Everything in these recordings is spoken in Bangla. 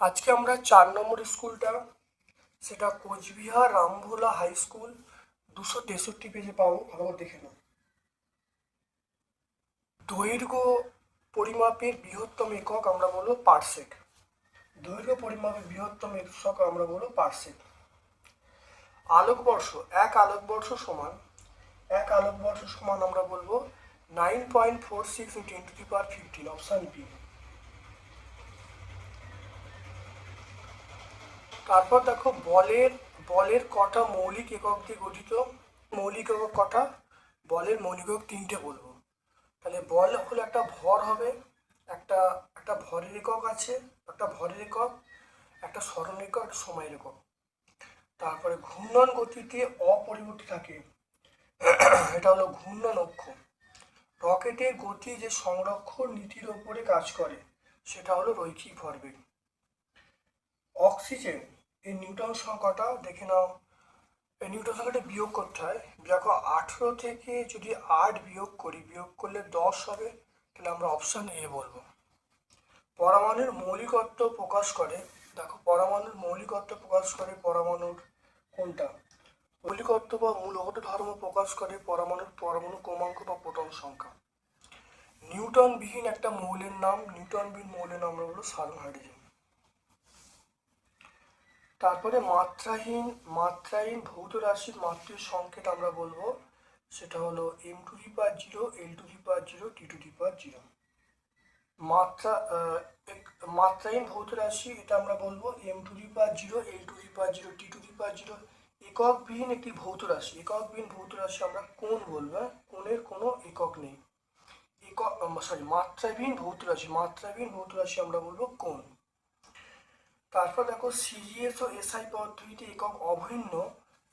আজকে আমরা চার নম্বর স্কুলটা, সেটা কোচবিহার রামভোলা হাই স্কুল, দুশো তেষট্টি পেজে পাবো, ভালো করে দেখে নাও। দৈর্ঘ্য পরিমাপের বৃহত্তম একক আমরা বলব পার্সেক। দৈর্ঘ্য পরিমাপের বৃহত্তম একক আমরা বলব পার্সেক। আলোকবর্ষ, এক আলোকবর্ষ সমান, এক আলোকবর্ষ সমান আমরা বলব nine point four six into into the power fifteen, option B. তারপর দেখো বলের বলের কটা মৌলিক একক দিয়ে গঠিত? মৌলিক একক কটা? বলের মৌলিক একক তিনটে বলব। তাহলে বল হলো একটা ভর হবে। একটা একটা ভরের একক আছে, একটা ভরের একক, একটা স্মরণ একক, একটা সময়ের একক। তারপরে ঘূর্ণন গতিতে অপরিবর্তিত থাকে। এটা হলো ঘূর্ণন অক্ষ রকেটে গতি যে সংরক্ষণ নীতির ওপরে কাজ করে, সেটা হলো রৈখিক ভরবেগ। অক্সিজেন, এই নিউটন সংখ্যাটা দেখে নাও। নিউটন সংখ্যাটা বিয়োগ করতে হয়। দেখো, আঠেরো থেকে যদি আট বিয়োগ করি, বিয়োগ করলে দশ হবে, তাহলে আমরা অপশান এ বলব। পরমাণুর মৌলিকত্ব প্রকাশ করে, দেখো, পরমাণুর মৌলিকত্ব প্রকাশ করে পরমাণুর কোনটা? মৌলিকত্ব বা মূলগত ধর্ম প্রকাশ করে পরমাণুর পরমাণু ক্রমাঙ্ক বা প্রোটন সংখ্যা। নিউটনবিহীন একটা মৌলের নাম, নিউটনবিহীন মৌলের নাম সালন হাইড্রোজেন তারপরে মাত্রাহীন মাত্রাহীন ভৌত রাশির মাত্রিক সংকেত আমরা বলব। সেটা হলো M to the power zero L to the power zero T to the power zero মাত্রা মাত্রাহীন ভৌত রাশি, এটা আমরা বলব M to the power zero L to the power zero T to the power zero এককবিহীন একটি ভৌত রাশি, এককবিহীন ভৌত রাশি আমরা কোন বলব হ্যাঁ? কোণের কোনো একক নেই। একক সরি মাত্রাবিহীন ভৌত রাশি, মাত্রাবিহীন ভৌত রাশি আমরা বলব কোণ। তারপর দেখো সিজিএস ও এসআই পদ্ধতিতে একক অভিন্ন,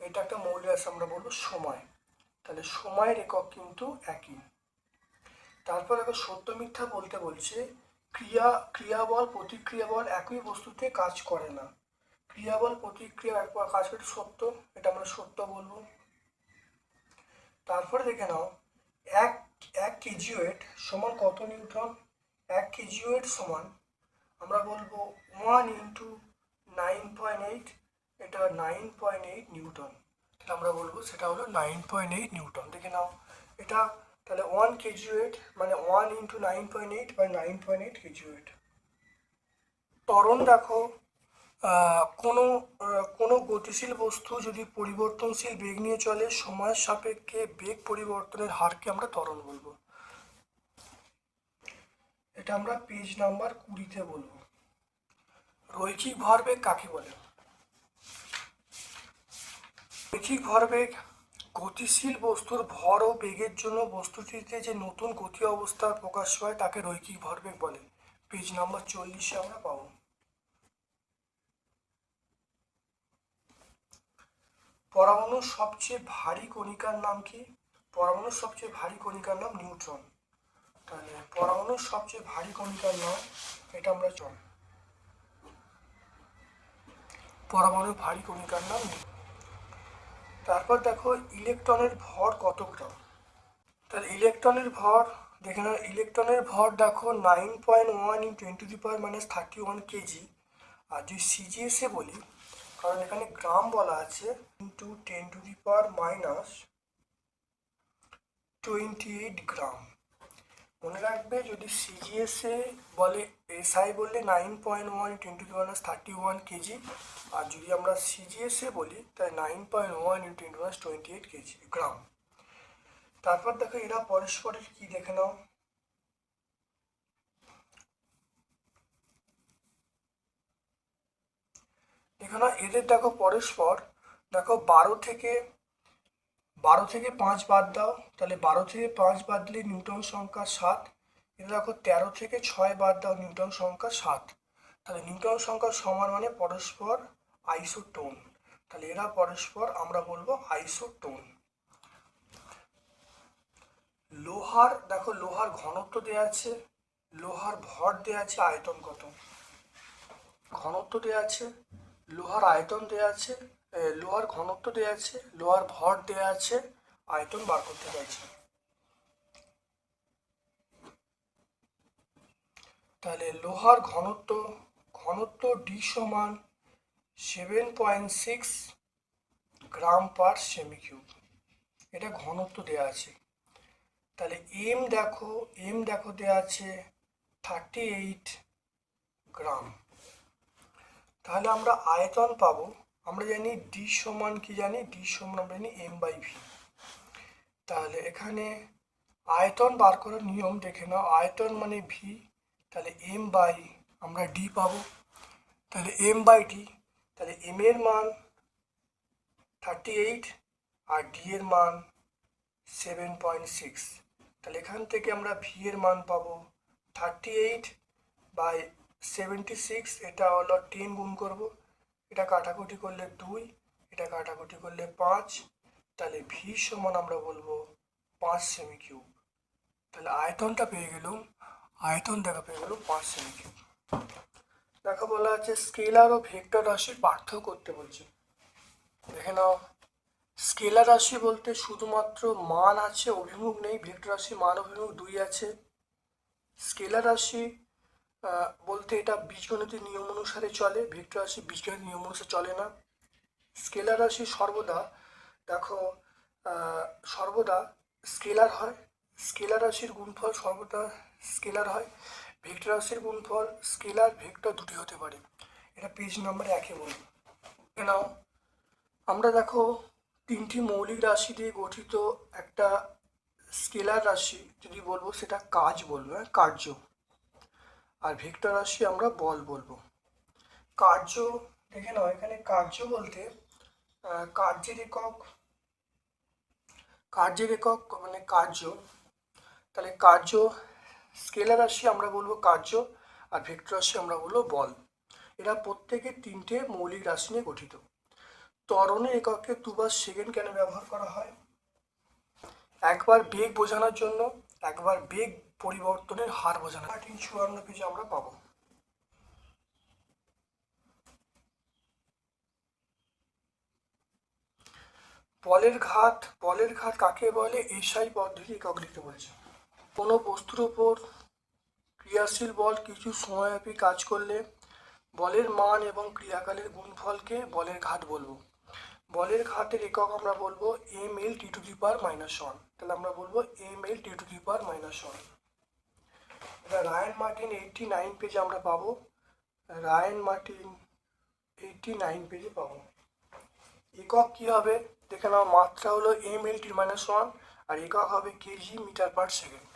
এটা একটা মৌল রাশি আমরা বলব সময়। তাহলে সময়ের একক কিন্তু একই। তারপর দেখো সত্য মিথ্যা বলতে বলছে, ক্রিয়া, ক্রিয়াবল প্রতিক্রিয়া বল একই বস্তুতে কাজ করে না। ক্রিয়াবল, প্রতিক্রিয়া একবার কাজ করে সত্য, এটা আমরা সত্য বলব। তারপরে দেখে নাও, এক এক কেজি ওয়েট সমান কত নিউটন? এক কেজি ওয়েট সমান, আমরা বলব one into nine point eight এটা নাইন পয়েন্ট এইট নিউটন তাহলে আমরা বলব সেটা হলো নাইন পয়েন্ট এইট নিউটন দেখে নাও, এটা তাহলে ওয়ান কেজি ওয়েট মানে one into nine point eight by nine point eight kg weight ত্বরণ দেখো কোনো কোনো গতিশীল বস্তু যদি পরিবর্তনশীল বেগ নিয়ে চলে, সময়ের সাপেক্ষে বেগ পরিবর্তনের হারকে আমরা ত্বরণ বলব। এটা আমরা পেজ নাম্বার কুড়িতে বলব। রৈখিক ভরবেগ কাকে বলে? রৈখিক ভরবেগ গতিশীল বস্তুর ভর ও বেগের জন্য বস্তুটিতে যে নতুন গতি অবস্থার প্রকাশ পায় তাকে রৈখিক ভরবেগ বলে। পেজ নাম্বার চল্লিশে আমরা পাবো। পরমাণুর সবচেয়ে ভারী কণিকার নাম কি? পরমাণুর সবচেয়ে ভারী কণিকার নাম নিউট্রন। তাহলে পরমাণুর সবচেয়ে ভারী কণিকার নাম, এটা আমরা চল পরমাণুর ভারী কণিকার নাম। তারপর দেখো ইলেকট্রনের ভর কত গ্রাম? তাহলে ইলেকট্রনের ভর, দেখে নাও, ইলেকট্রনের ভর দেখো nine point one in twenty two power minus thirty one kg আর যদি সিজিএসে বলি, কারণ এখানে গ্রাম বলা আছে into ten to the power minus twenty eight gram. মনে রাখবে যদি সিজিএসএ বলে এসআই বললে nine point one twenty two minus thirty one kg আর যদি আমরা সিজিএসএ বলি, তাহলে nine point one into twenty minus twenty eight kg gram তারপর দেখো এরা পরস্পরের কি দেখে নাও। দেখো না, এদের দেখো পরস্পর, দেখো বারো থেকে বারো থেকে পাঁচ বাদ দাও, তাহলে বারো থেকে পাঁচ বাদ দিলে নিউটন সংখ্যা সাত। এটা দেখো তেরো থেকে ছয় বাদ দাও, নিউটন সংখ্যা সাত। তাহলে নিউটন সংখ্যা সমান মানে পরস্পর আইসোটোন। তাহলে এরা পরস্পর, আমরা বলব আইসোটোন। লোহার, দেখো লোহার ঘনত্ব দেওয়া আছে, লোহার ভর দেওয়া আছে, আয়তন কত? ঘনত্ব দেওয়া আছে, লোহার আয়তন দেওয়া আছে লোহার ঘনত্ব দেওয়া আছে, লোহার ভর দেওয়া আছে, আয়তন বার করতে চাইছে। তাহলে লোহার ঘনত্ব ঘনত্ব ডি সমান seven point six gram per cm cube এটা ঘনত্ব দেওয়া আছে। তাহলে এম দেখো এম দেখো দেওয়া আছে থার্টি এইট গ্রাম তাহলে আমরা আয়তন পাবো আমরা জানি ডি সমান কি জানি? ডি সমান আমরা জানি এম বাই ভি তাহলে এখানে আয়তন বার করার নিয়ম দেখে নাও। আয়তন মানে ভি তাহলে এম বাই আমরা ডি পাবো। তাহলে এম বাই ডি তাহলে এম এর মান থার্টি এইট আর ডি এর মান সেভেন পয়েন্ট সিক্স তাহলে এখান থেকে আমরা ভি এর মান পাবো thirty eight by seventy six এটা হলো টেন গুণ করব। এটা কাটাকুটি করলে দুই, এটা কাটাকুটি করলে পাঁচ, তাহলে ভি সমান আমরা বলব পাঁচ সেমি কিউব তাহলে আয়তনটা পেয়ে গেলাম, আয়তন দেখা পেয়ে গেলাম পাঁচ সেমি কিউব দেখা বলা আছে স্কেলার ও ভেক্টর রাশির পার্থক্য করতে বলছে। দেখে নাও স্কেলার রাশি বলতে শুধুমাত্র মান আছে, অভিমুখ নেই ভেক্টর রাশি মান, অভিমুখ দুই আছে। স্কেলার রাশি বলতে এটা বীজগণিতের নিয়ম অনুসারে চলে, ভেক্টর রাশি বীজগণিত নিয়ম অনুসারে চলে না। স্কেলার রাশি সর্বদা, দেখো সর্বদা স্কেলার হয়, স্কেলার রাশির গুণফল সর্বদা স্কেলার হয়, ভেক্টর রাশির গুণফল স্কেলার, ভেক্টর দুটি হতে পারে। এটা পেজ নাম্বার একে বলি। নাও, আমরা দেখো তিনটি মৌলিক রাশি দিয়ে গঠিত একটা স্কেলার রাশি, যদি বলব সেটা কাজ বলব হ্যাঁ কার্য। আর ভেক্টর রাশি আমরা বল বলব। কার্য, দেখে নাও, এখানে কার্য বলতে কার্যের একক কার্যের একক মানে কার্য। তাহলে কার্য, স্কেলার রাশি আমরা বলব কার্য, আর ভেক্টর রাশি আমরা বলব বল। এরা প্রত্যেকে তিনটে মৌলিক রাশি নিয়ে গঠিত। ত্বরণের এককে দুবার সেকেন্ড কেন ব্যবহার করা হয়? একবার বেগ বোঝানোর জন্য, একবার বেগ পরিবর্তনের হার বোঝানো। থার্টিন চুয়ান্ন পেজে আমরা পাবো। বলের ঘাত বলের ঘাত কাকে বলে? এসআই পদ্ধতি লিখতে বলছে। কোনো বস্তুর উপর ক্রিয়াশীল বল কিছু সময়ব্যাপী কাজ করলে বলের মান এবং ক্রিয়াকালের গুণফলকে বলের ঘাত বলব। বলের ঘাতের একক আমরা বলব M L T to the per minus one তাহলে আমরা বলব M L T to the per minus one Ryan Martin eighty nine পেজে আমরা পাবো। রায়ন মার্টিন এইটটি নাইন পেজে পাবো। একক কি হবে? দেখে নাও, মাত্রা হলো M L T minus one আর একক হবে কেজি মিটার পার সেকেন্ড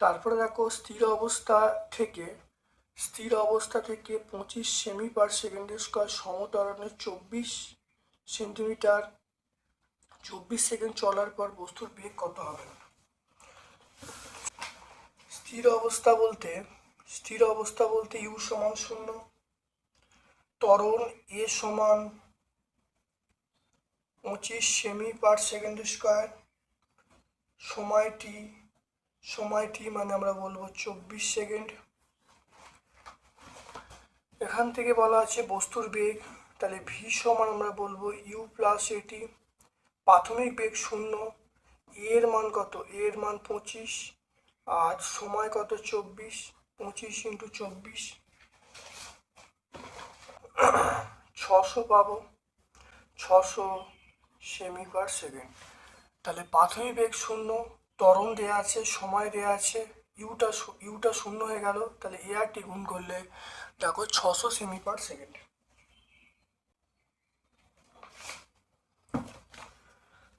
তারপরে দেখো, স্থির অবস্থা থেকে, স্থির অবস্থা থেকে পঁচিশ সেমি পার সেকেন্ডের স্কোয়ার সমতরণে চব্বিশ সেন্টিমিটার চব্বিশ সেকেন্ড চলার পর বস্তুর বেগ কত হবে? স্থির অবস্থা বলতে, স্থির অবস্থা বলতে ইউ সমান শূন্য, ত্বরণ এ সমান পঁচিশ সেমি পার সেকেন্ড স্কোয়ার, সময় টি সময় টি মানে আমরা বলব চব্বিশ সেকেন্ড। এখান থেকে বলা আছে বস্তুর বেগ, তাহলে ভি সমান আমরা বলব ইউ প্লাস এটি প্রাথমিক বেগ শূন্য, এর মান কত? এর মান পঁচিশ, আর সময় কত? চব্বিশ, পঁচিশ ইন্টু চব্বিশ। ছশো পাবো, ছশো সেমি পার সেকেন্ড তাহলে প্রাথমিক বেগ শূন্য, ত্বরণ দেওয়া আছে, সময় দেওয়া আছে, ইউটা ইউটা শূন্য হয়ে গেল, তাহলে এআরটি গুণ করলে দেখো ছশো সেমি পার সেকেন্ড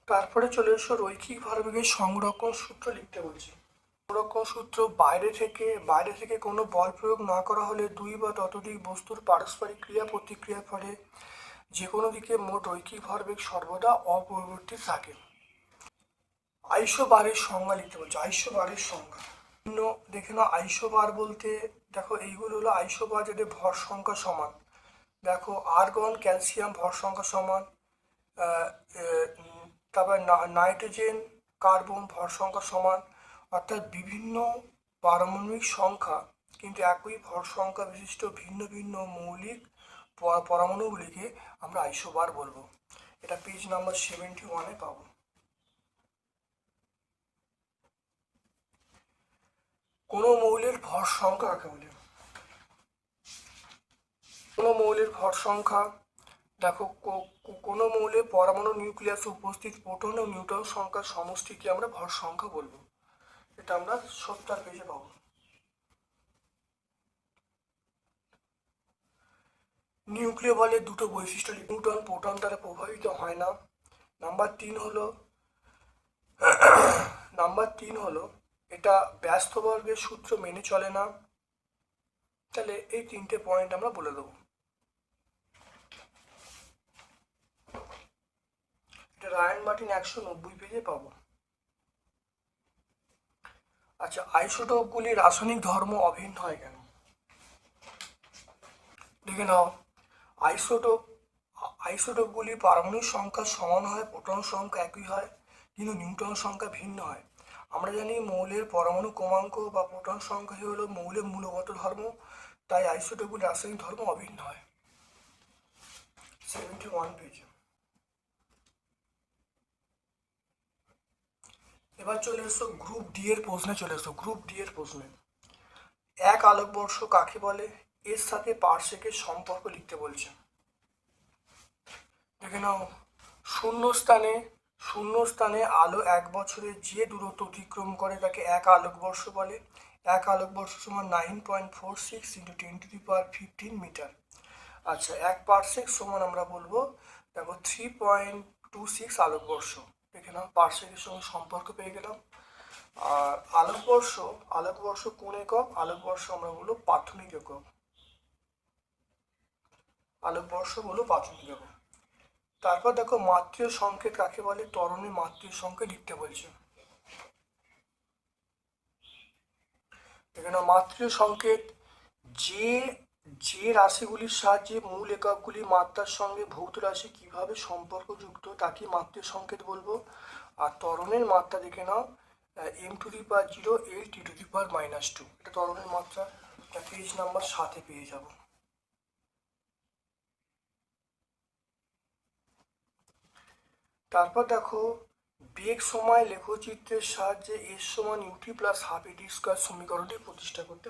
তারপরে চলে এসো রৈখিক ভরবেগের সংরক্ষণ সূত্র লিখতে বলছি। সংরক্ষণ সূত্র বাইরে থেকে বাইরে থেকে কোনো বল প্রয়োগ না করা হলে দুই বা ততোধিক বস্তুর পারস্পরিক ক্রিয়া প্রতিক্রিয়ার ফলে যে কোনো দিকে মোট রৈখিক ভরবেগ সর্বদা অপরিবর্তিত থাকে। আইসো বারের সংজ্ঞা লিখতে বলছে আইসো বারের সংজ্ঞা। বিভিন্ন দেখে নাও আইসো বার বলতে, দেখো এইগুলো হলো আইসো বার যাদের ভর সংখ্যা সমান। দেখো আর্গন ক্যালসিয়াম ভর সংখ্যা সমান তারপর নাইট্রোজেন, কার্বন ভর সংখ্যা সমান, অর্থাৎ বিভিন্ন পারমাণবিক সংখ্যা, কিন্তু একই ভর সংখ্যা বিশিষ্ট ভিন্ন ভিন্ন মৌলিক পরমাণুগুলিকে আমরা আইসোবার বলব। এটা পেজ নাম্বার সেভেন্টি ওয়ানে পাবো। কোনো মৌলের ভর সংখ্যা কাকে বলে? কোনো মৌলের ভর সংখ্যা দেখো কোনো মৌলে পরমাণু নিউক্লিয়াসে উপস্থিত প্রোটন ও নিউট্রন সংখ্যার সমষ্টিকে আমরা ভর সংখ্যা বলব। এটা আমরা সত্তর পেজে পাবো। নিউক্লিয় বলে দুটো বৈশিষ্ট্য নিউট্রন প্রোটন দ্বারা প্রভাবিত হয় না। নাম্বার তিন হলো, নাম্বার তিন হলো, এটা ব্যস্ত বর্গের সূত্র মেনে চলে না। তাহলে এই তিনটে পয়েন্ট আমরা বলে দেবো এটা রায়ন মার্টিন একশো নব্বই পেজে পাবো। আচ্ছা আইসোটোপগুলি রাসায়নিক ধর্ম অভিন্ন হয় কেন? দেখে নাও। আইসোটোপ, আইসোটোপগুলি পারমাণবিক সংখ্যা সমান হয়, প্রোটন সংখ্যা একই হয়, কিন্তু নিউট্রন সংখ্যা ভিন্ন হয়। আমরা জানি মৌলের পরমাণু ক্রমাঙ্ক বা প্রোটন সংখ্যা হলো মৌলের মূলগত ধর্ম, তাই আইসোটোপগুলি রাসায়নিক ধর্ম অভিন্ন হয়। সেভেন্টি ওয়ান পেজ এবার চলে এসো গ্রুপ ডি এর প্রশ্নে, চলে এসো গ্রুপ ডি এর প্রশ্নে। এক আলোকবর্ষ কাকে বলে? এর সাথে পার্শ্বেকের সম্পর্ক লিখতে বলছে। দেখে নাও শূন্য স্থানে শূন্য স্থানে আলো এক বছরে যে দূরত্ব অতিক্রম করে তাকে এক আলোকবর্ষ বলে। এক আলোকবর্ষ সমান nine point four six into ten to the power fifteen metre আচ্ছা এক পার্সেক সমান আমরা বলব, দেখো থ্রি পয়েন্ট টু সিক্স আলোকবর্ষ। দেখে নাও পার্সেকের সঙ্গে সম্পর্ক পেয়ে গেলাম। আর আলোকবর্ষ আলোকবর্ষ কোন একক আলোকবর্ষ আমরা বলব প্রাথমিক একক। আলোকবর্ষ বলো প্রাথমিক একক। তারপর দেখো মাতৃয় সংকেত কাকে বলে? ত্বরণে মাতৃ সংকেত লিখতে বলছে। এখানে মাতৃ সংকেত, যে যে রাশিগুলির সাহায্যে মূল এককগুলি মাত্রার সঙ্গে ভৌত রাশি কীভাবে সম্পর্কযুক্ত তাকে মাতৃয় সংকেত বলব? আর ত্বরণের মাত্রা দেখে নাও। M to the power zero L T to the power minus two এটা ত্বরণের মাত্রা। পেজ নাম্বার সাথে পেয়ে যাব। তারপর দেখো, বেগ সময় লেখচিত্রের সাহায্যে এর সমান u t plus half at square সমীকরণটি প্রতিষ্ঠা করতে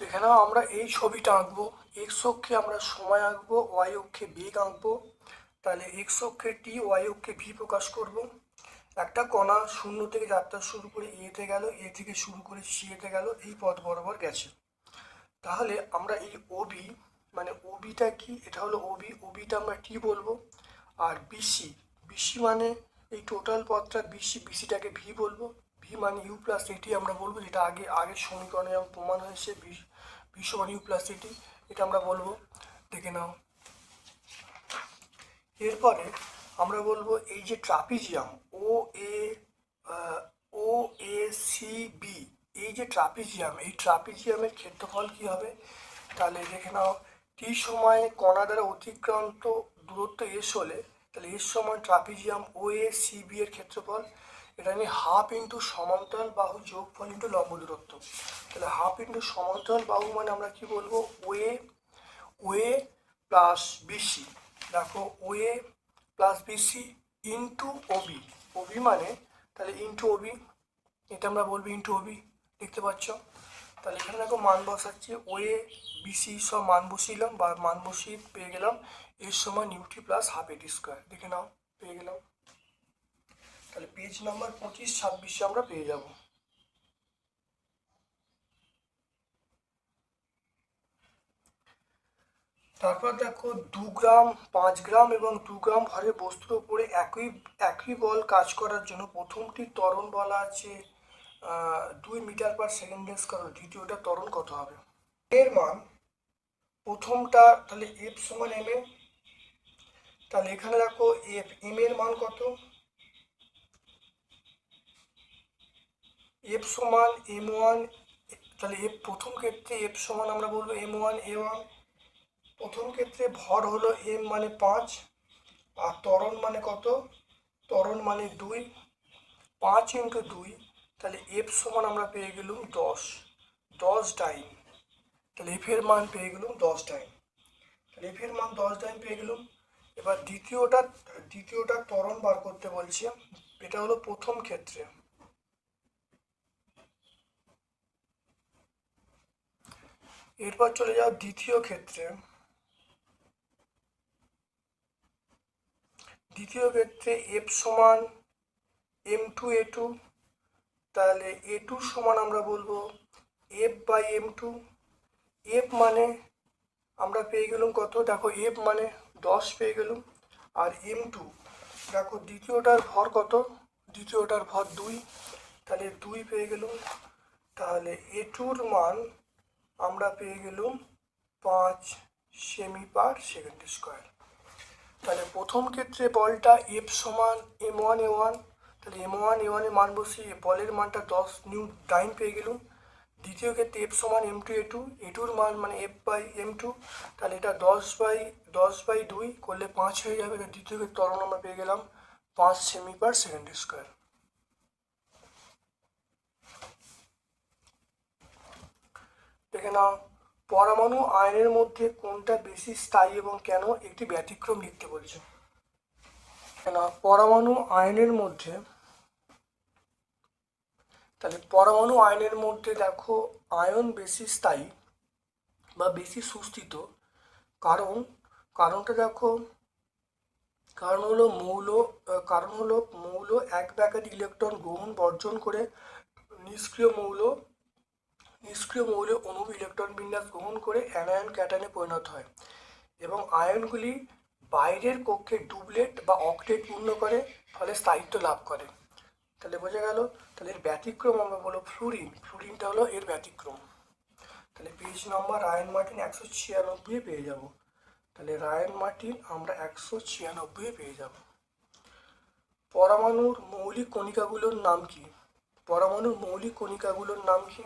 এখানেও আমরা এই ছবিটা আঁকবো। এক্স অক্ষে আমরা সময় আঁকবো ওয়াই অক্ষে বেগ আঁকবো। তাহলে এক্স অক্ষে টি ওয়াই অক্ষে ভি প্রকাশ করব। একটা কণা শূন্য থেকে যাত্রা শুরু করে এতে গেল এ থেকে শুরু করে সি এতে গেল, এই পথ বরাবর গেছে। তাহলে আমরা এই ওবি মানে ওবিটা কি? এটা হলো ওবি ওবিটা আমরা টি বলব? আর বিসি বিসি মানে এই টোটাল পথটা বিসি বিসিটাকে ভি বলব। ভি মানে ইউ প্লাস এটি আমরা বলব, যেটা আগে, আগের সমীকরণে প্রমাণ হয়েছে ভি সমান ইউ প্লাস এটি আমরা বলব, দেখে নাও। এরপরে আমরা বলব এই যে trapezium O A O A C B এই যে ট্রাপিজিয়াম, এই ট্রাপিজিয়ামের ক্ষেত্রফল কি হবে? তাহলে দেখে নাও টি সময়ে কণা দ্বারা অতিক্রান্ত দূরত্ব এস হলে, তাহলে এর সমান trapezium O A C B এর ক্ষেত্রফল এটা নিয়ে হাফ ইন্টু সমান্তরাল বাহু যোগফল ইন্টু লম্ব দূরত্ব। তাহলে হাফ ইন্টু সমান্তরাল বাহু মানে আমরা কি বলব? ওয়ে ওয়ে প্লাস বিসি দেখো OA plus BC into OB OB মানে তাহলে ইন্টু ওবি এটা আমরা বলব ইন্টু ওবি দেখতে পাচ্ছ? তাহলে এখানে দেখো মান বসাচ্ছি। ওয়ে বিসি সব মান বসিলাম বা মান বসিয়ে পেয়ে গেলাম। এর সময় নিউটি প্লাস হাফ এটি স্কোয়ার দেখে নাও, পেয়ে গেলাম। তাহলে পেজ নাম্বার পঁচিশ, ছাব্বিশে আমরা পেয়ে যাব। তারপর দেখো দু গ্রাম, পাঁচ গ্রাম এবং দু গ্রাম ভরের বস্তুর উপরে একই একই বল কাজ করার জন্য প্রথমটি ত্বরণ বলা আছে দুই মিটার পার সেকেন্ডের স্কোয়ার দ্বিতীয়টা ত্বরণ কত হবে? এর মান প্রথমটা তাহলে এফ সমান এম এ তাহলে এখানে দেখো এফ এম এর মান কত? এফ সমান এম ওয়ান তাহলে এফ প্রথম ক্ষেত্রে এফ সমান আমরা বলব এম ওয়ান এ ওয়ান প্রথম ক্ষেত্রে ভর হলো এম মানে পাঁচ, আর ত্বরণ মানে কত? ত্বরণ মানে দুই। পাঁচ ইন্টু দুই, তাহলে এফ সমান আমরা পেয়ে গেলুম দশ। দশ ডাইন। তাহলে এফের মান পেয়ে গেলুম দশ ডাইন। তাহলে এফের মান দশ ডাইন পেয়ে গেলুম। এবার দ্বিতীয়টা দ্বিতীয়টা ত্বরণ বার করতে বলছে। এটা হলো প্রথম ক্ষেত্রে। এরপর চলে যাও দ্বিতীয় ক্ষেত্রে। দ্বিতীয় ক্ষেত্রে এফ সমান এম টু এ টু তাহলে এ টু সমান আমরা বলব F by M two F মানে আমরা পেয়ে গেলাম কত? দেখো এফ মানে দশ পেয়ে গেলাম, আর এম টু দেখো দ্বিতীয়টার ভর কত? দ্বিতীয়টার ভর দুই, তাহলে দুই পেয়ে গেলাম। তাহলে এ টুর মান আমরা পেয়ে গেলাম পাঁচ সেমি পার সেকেন্ড স্কোয়ার তাহলে প্রথম ক্ষেত্রে বলটা এফ সমান এম ওয়ান এ ওয়ান তাহলে এম ওয়ান এ ওয়ানের মান বসিয়ে বলের মানটা দশ নিউ টাইম পেয়ে গেলুম। দ্বিতীয় ক্ষেত্রে এফ সমান M two A two A টুর মান মানে এফ বাই এম টু তাহলে এটা দশ বাই দশ বাই দুই করলে পাঁচ হয়ে যাবে। দ্বিতীয় ক্ষেত্রে তরণ আমরা পেয়ে গেলাম পাঁচ সেমি পার সেকেন্ড স্কোয়ার দেখে নাও। পরমাণু আয়নের মধ্যে কোনটা বেশি স্থায়ী এবং কেন একটি ব্যতিক্রম লিখতে বলছে? পরমাণু আয়নের মধ্যে, তাহলে পরমাণু আয়নের মধ্যে দেখো আয়ন বেশি স্থায়ী বা বেশি সুস্থিত। কারণ, কারণটা দেখো, কারণ হলো মৌল কারণ হলো মৌল এক ব্যাকেট ইলেকট্রন গ্রহণ বর্জন করে নিষ্ক্রিয় মৌল নিষ্ক্রিয় মৌল অণু ইলেকট্রন বিন্যাস গ্রহণ করে অ্যানায়ন ক্যাটানে পরিণত হয় এবং আয়নগুলি বাইরের কক্ষে ডুবলেট বা অকলেট পূর্ণ করে, ফলে স্থায়িত্ব লাভ করে। তাহলে বোঝা গেল, তাহলে এর ব্যতিক্রম আমরা বলো ফ্লুরিন। ফ্লুরিনটা হলো এর ব্যতিক্রম। তাহলে পেজ নম্বর রায়ন মার্টিন একশো ছিয়ানব্বই পেয়ে যাব। তাহলে রায়ন মার্টিন আমরা একশো ছিয়ানব্বই পেয়ে যাব। পরমাণুর মৌলিক কণিকাগুলোর নাম কি? পরমাণুর মৌলিক কণিকাগুলোর নাম কি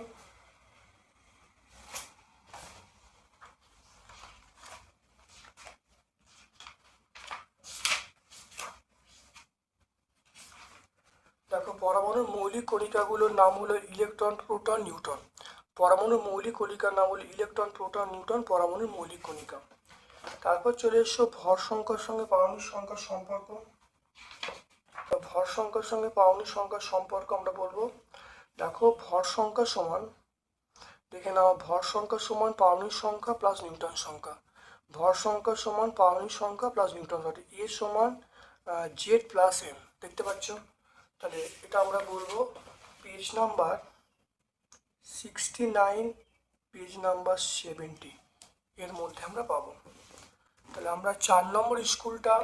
দেখো পরমাণুর মৌলিক কণিকাগুলোর নাম হলো ইলেকট্রন, প্রোটন, নিউটন। পরমাণুর মৌলিক কণিকার নাম হলো ইলেকট্রন, প্রোটন, নিউটন, পরমাণুর মৌলিক কণিকা। তারপর চলে এসো ভর সংখ্যার সঙ্গে পারমাণবিক সংখ্যার সম্পর্ক। ভর সংখ্যার সঙ্গে পারমাণবিক সংখ্যার সম্পর্ক আমরা বলব। দেখো ভর সংখ্যা সমান, দেখে নাও, ভর সংখ্যা সমান পারমাণবিক সংখ্যা প্লাস নিউটন সংখ্যা। ভর সংখ্যা সমান পারমাণবিক সংখ্যা প্লাস নিউটন সংখ্যা। এ সমান জেড প্লাস এম দেখতে পাচ্ছ? তাহলে এটা আমরা বলব page number sixty nine page number seventy এর মধ্যে আমরা পাবো। তাহলে আমরা চার নম্বর স্কুলটা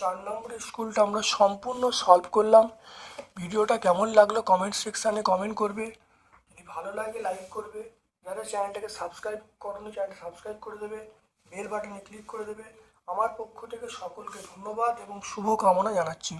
চার নম্বর স্কুলটা আমরা সম্পূর্ণ সলভ করলাম। ভিডিওটা কেমন লাগল কমেন্ট সেকশানে কমেন্ট করবে। যদি ভালো লাগে লাইক করবে। যারা চ্যানেলটাকে সাবস্ক্রাইব করনি চ্যানেলটা সাবস্ক্রাইব করে দেবে। বেল বাটনে ক্লিক করে দেবে। আমার পক্ষ থেকে সকলকে ধন্যবাদ এবং শুভ কামনা জানাচ্ছি।